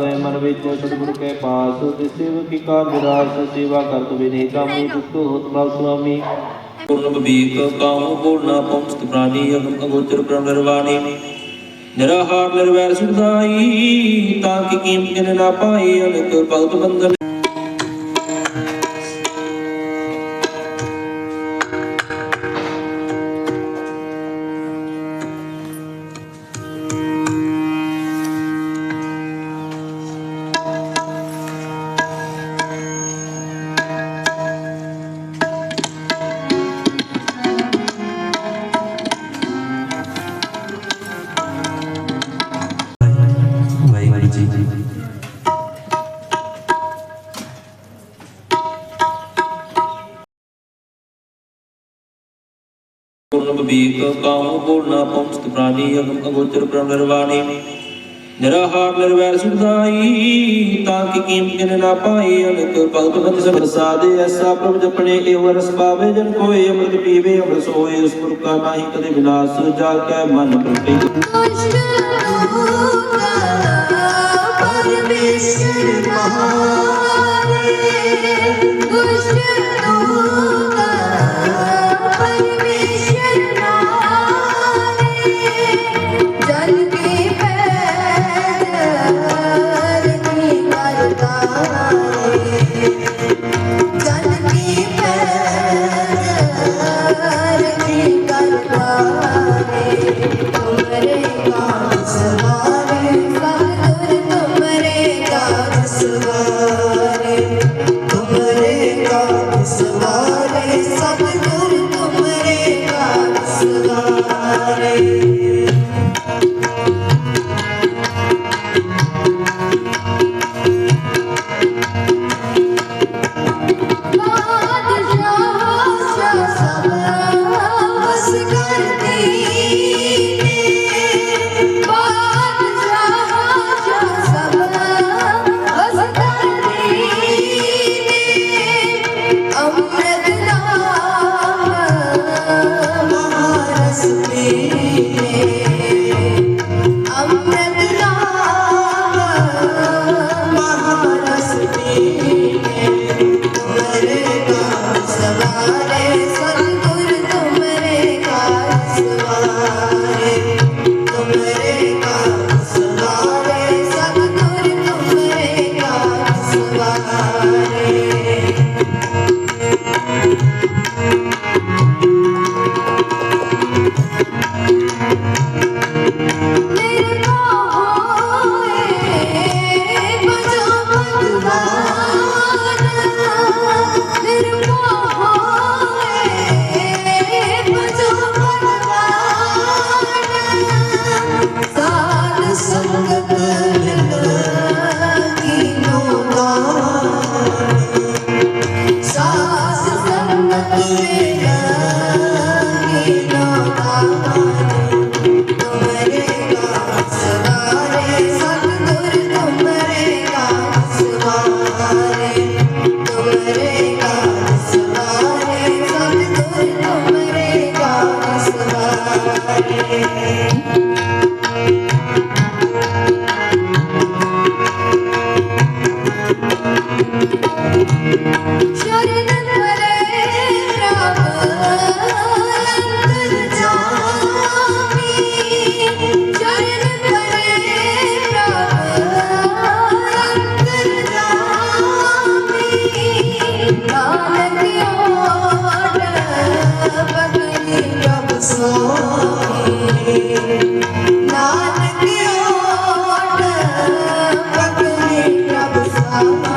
ਗਏ ਮਨ ਵਿੱਚ ਸਤਿਗੁਰ ਕੇ ਪਾਸ ਤਿਸ ਸੇਵਕ ਕੀ ਕਾਰ ਵਿਰਾਸ ਸੇਵਾ ਕਰਤ ਬਿਨੇ ਕਾਮੀ ਦੁਖ ਹੋਤ ਬਲ ਸੁਆਮੀ। ਪੂਰਨ ਬੀਕ ਕਾਮ ਪੂਰਨਾ ਪੰਸਤ ਪ੍ਰਾਨੀ ਅਗਮ ਅਗੋਚਰ ਪ੍ਰਮ ਨਿਰਵਾਣੀ ਨਿਰਾਹਾਰ ਨਿਰਵੈਰ ਸੁਖਦਾਈ ਤਾਂ ਕਿ ਕੀਮਤ ਨਾ ਪਾਈ ਅਨਕ ਭਗਤ ਬੰਧਨ। ਵਾਹਿਗੁਰੂ ਜੀ ਪੂਰਨ ਬੀਕ ਕਾਮ ਪ੍ਰਾਨੀ ਅਗਮ ਅਗੋਚਰ ਪ੍ਰਮ ਨਿਰਵਾਣੀ ਨਿਰਾਹਾਰ ਨਿਰਵੈਰ ਸੁਖਦਾਈ ਤਾਂ ਕਿ ਕੀਮਤ ਕਿਨ ਨਾ ਪਾਈ ਅਨਕ ਭਗਤ ਬੰਦ ਸਭ ਸਾਦੇ ਐਸਾ ਪ੍ਰਭ ਜਪਣੇ ਏਵ ਰਸ ਪਾਵੇ, ਜਨ ਕੋਏ, ਅੰਮ੍ਰਿਤ ਪੀਵੇ, ਅੰਮ੍ਰਿਤ ਸੋਏ, ਉਸ ਪੁਰ ਕਾ ਨਾਹੀ ਕਦੇ ਵਿਨਾਸ਼ ਜਾ ਕੈ ਮਨ ਪ੍ਰਤੀ परमेश्वर महारे दुष्ट Oh,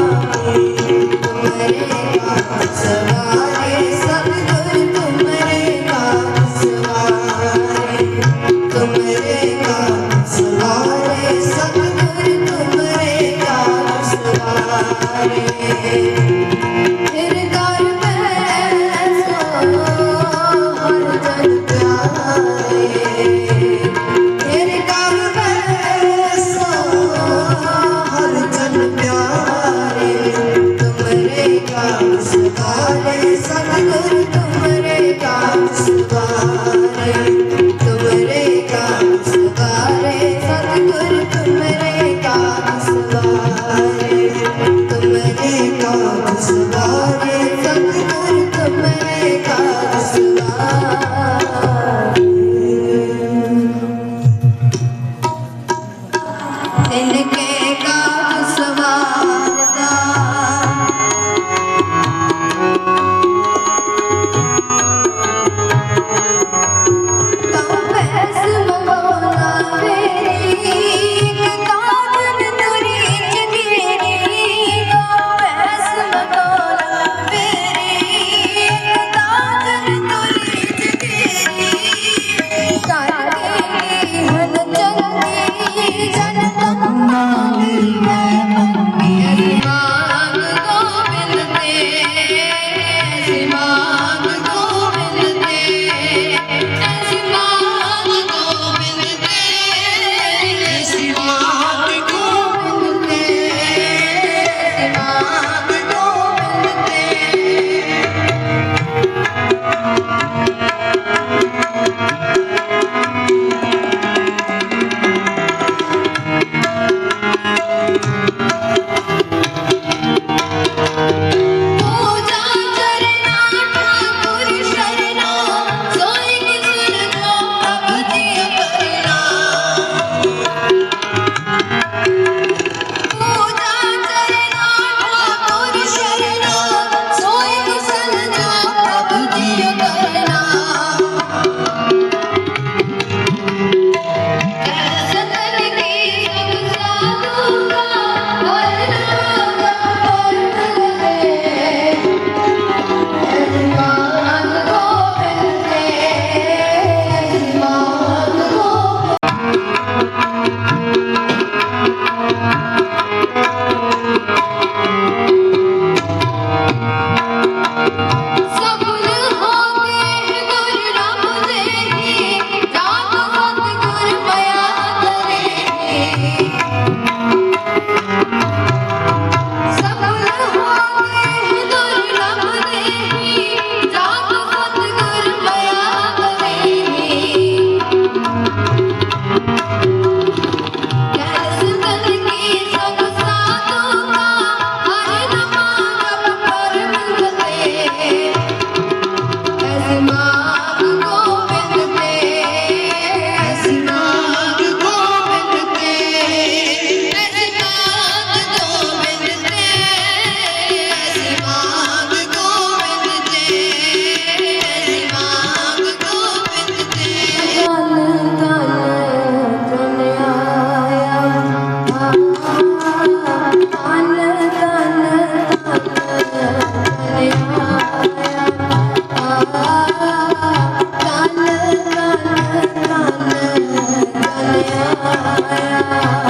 Maia